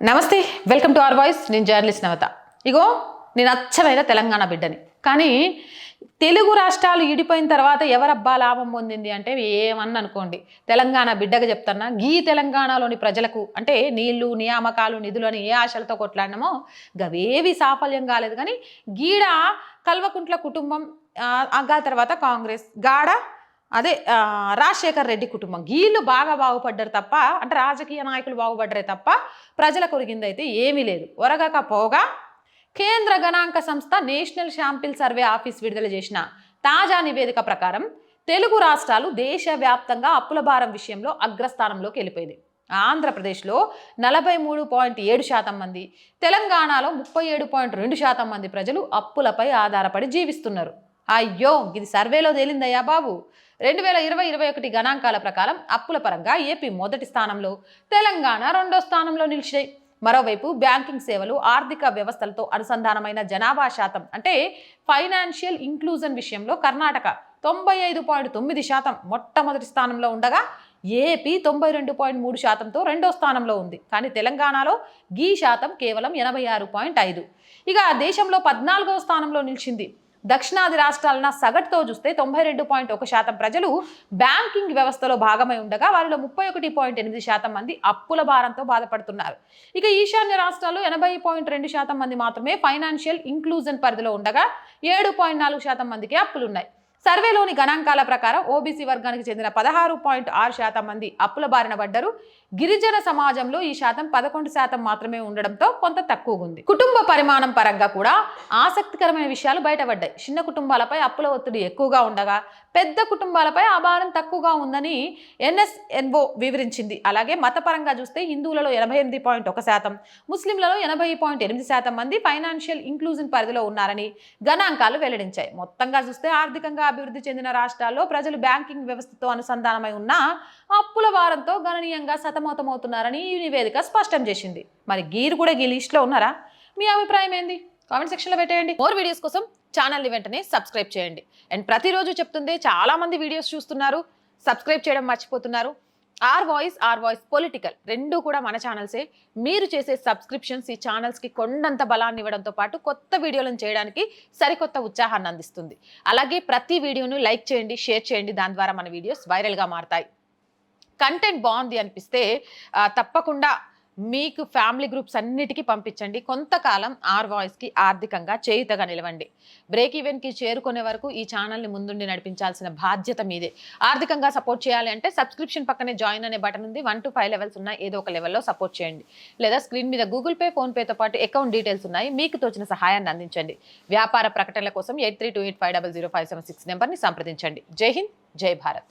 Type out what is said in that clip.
నమస్తే welcome to our voice. నేను journalist Navatha. ఇగో నేను అచ్చమైన తెలంగాణ బిడ్డని. కానీ తెలుగు రాష్ట్రాలు ఇడిపోయిన తర్వాత ఎవరబ్బా లాభం పొందింది అంటే ఏమన్నా అనుకోండి. తెలంగాణ బిడ్డగా చెప్తున్నా గీ తెలంగాణలోని ప్రజలకు అంటే నీళ్ళు నియామకాలు నిధులు అని ఏ ఆశలతో కొట్లాడినామో గవేవి సాఫల్యం కాలేదు. కానీ గీడ కల్వకుంట్ల కుటుంబం ఆ, తర్వాత కాంగ్రెస్ గాడ అదే రాజశేఖర్ రెడ్డి కుటుంబం. వీళ్ళు బాగా బాగుపడ్డారు తప్ప అంటే రాజకీయ నాయకులు బాగుపడ్డారే తప్ప ప్రజల కొరిగిందైతే ఏమీ లేదు. ఒరగక పోగా కేంద్ర గణాంక సంస్థ నేషనల్ శాంపిల్ సర్వే ఆఫీస్ విడుదల చేసిన తాజా నివేదిక ప్రకారం తెలుగు రాష్ట్రాలు దేశవ్యాప్తంగా అప్పుల భారం విషయంలో అగ్రస్థానంలోకి వెళ్ళిపోయింది. ఆంధ్రప్రదేశ్లో నలభై మూడు పాయింట్ ఏడు శాతం మంది తెలంగాణలో ముప్పై ఏడు పాయింట్ రెండు శాతం మంది ప్రజలు అప్పులపై ఆధారపడి జీవిస్తున్నారు. అయ్యో ఇది సర్వేలో తేలిందయ్యా బాబు. రెండు వేల ఇరవై ఇరవై ఒకటి గణాంకాల ప్రకారం అప్పుల పరంగా ఏపీ మొదటి స్థానంలో తెలంగాణ రెండో స్థానంలో నిలిచాయి మరోవైపు బ్యాంకింగ్ సేవలు ఆర్థిక వ్యవస్థలతో అనుసంధానమైన జనాభా శాతం అంటే ఫైనాన్షియల్ ఇంక్లూజన్ విషయంలో కర్ణాటక తొంభై ఐదు పాయింట్ తొమ్మిది శాతం మొట్టమొదటి స్థానంలో ఉండగా ఏపీ తొంభై రెండు పాయింట్ మూడు శాతంతో రెండో స్థానంలో ఉంది. కానీ తెలంగాణలో గీ శాతం కేవలం ఎనభై ఆరు పాయింట్ ఐదు. ఇక దేశంలో పద్నాలుగవ స్థానంలో నిలిచింది. దక్షిణాది రాష్ట్రాలన సగటుతో చూస్తే తొంభై రెండు పాయింట్ ఒక శాతం ప్రజలు బ్యాంకింగ్ వ్యవస్థలో భాగమై ఉండగా వారిలో ముప్పై ఒకటి పాయింట్ ఎనిమిది శాతం మంది అప్పుల భారంతో బాధపడుతున్నారు. ఇక ఈశాన్య రాష్ట్రాల్లో ఎనభై పాయింట్ రెండు శాతం మంది మాత్రమే ఫైనాన్షియల్ ఇంక్లూజన్ పరిధిలో ఉండగా ఏడు పాయింట్ నాలుగు శాతం మందికి అప్పులున్నాయి. సర్వేలోని గణాంకాల ప్రకారం ఓబీసీ వర్గానికి చెందిన పదహారు పాయింట్ ఆరు శాతం మంది అప్పుల బారిన పడ్డారు. గిరిజన సమాజంలో ఈ శాతం పదకొండు శాతం మాత్రమే ఉండడంతో కొంత తక్కువగా ఉంది. కుటుంబ పరిమాణం పరంగా కూడా ఆసక్తికరమైన విషయాలు బయటపడ్డాయి. చిన్న కుటుంబాలపై అప్పుల ఒత్తిడి ఎక్కువగా ఉండగా పెద్ద కుటుంబాలపై ఆ భారం తక్కువగా ఉందని ఎన్ఎస్ఎన్ఓ వివరించింది. అలాగే మతపరంగా చూస్తే హిందువులలో ఎనభై ఎనిమిది పాయింట్ ఒక శాతం ముస్లింలలో ఎనభై పాయింట్ ఎనిమిది శాతం మంది ఫైనాన్షియల్ ఇంక్లూజన్ పరిధిలో ఉన్నారని గణాంకాలు వెల్లడించాయి. మొత్తంగా చూస్తే ఆర్థికంగా అభివృద్ధి చెందిన రాష్ట్రాల్లో ప్రజలు బ్యాంకింగ్ వ్యవస్థతో అనుసంధానమై ఉన్న అప్పుల భారంతో గణనీయంగా సతమతమవుతున్నారని ఈ నివేదిక స్పష్టం చేసింది. మరి గీరు కూడా గీ లిస్ట్లో ఉన్నారా? మీ అభిప్రాయం ఏంది? కామెంట్ సెక్షన్లో పెట్టేయండి. మోర్ వీడియోస్ కోసం ఛానల్ని వెంటనే సబ్స్క్రైబ్ చేయండి. అండ్ ప్రతిరోజు చెప్తుంది చాలా మంది వీడియోస్ చూస్తున్నారు. సబ్స్క్రైబ్ చేయడం మర్చిపోతున్నారు. Our voice our voice political రెండు కూడా మన ఛానల్సే మీరు చేసే సబ్స్క్రిప్షన్స్ ఈ ఛానల్స్కి కొండంత బలాన్ని ఇవ్వడంతో పాటు కొత్త వీడియోలను చేయడానికి సరికొత్త ఉత్సాహాన్ని అందిస్తుంది. అలాగే ప్రతి వీడియోను లైక్ చేయండి షేర్ చేయండి. దాని ద్వారా మన వీడియోస్ వైరల్గా మారతాయి. కంటెంట్ బాగుంది అనిపిస్తే తప్పకుండా మీకు ఫ్యామిలీ గ్రూప్స్ అన్నిటికీ పంపించండి. కొంతకాలం ఆర్ వాయిస్కి ఆర్థికంగా చేయుతగా నిలవండి. బ్రేక్ ఈవెన్కి చేరుకునే వరకు ఈ ఛానల్ని ముందుండి నడిపించాల్సిన బాధ్యత మీదే. ఆర్థికంగా సపోర్ట్ చేయాలి అంటే సబ్స్క్రిప్షన్ పక్కనే జాయిన్ అనే బటన్ ఉంది. వన్ టు ఫైవ్ లెవెల్స్ ఉన్నాయి ఏదో ఒక లెవెల్లో సపోర్ట్ చేయండి. లేదా స్క్రీన్ మీద గూగుల్ పే ఫోన్పేతో పాటు అకౌంట్ డీటెయిల్స్ ఉన్నాయి. మీకు తోచిన సహాయాన్ని అందించండి. వ్యాపార ప్రకటనల కోసం eight three two eight five double zero five seven six నెంబర్ని సంప్రదించండి. జై హింద్ జై భారత్.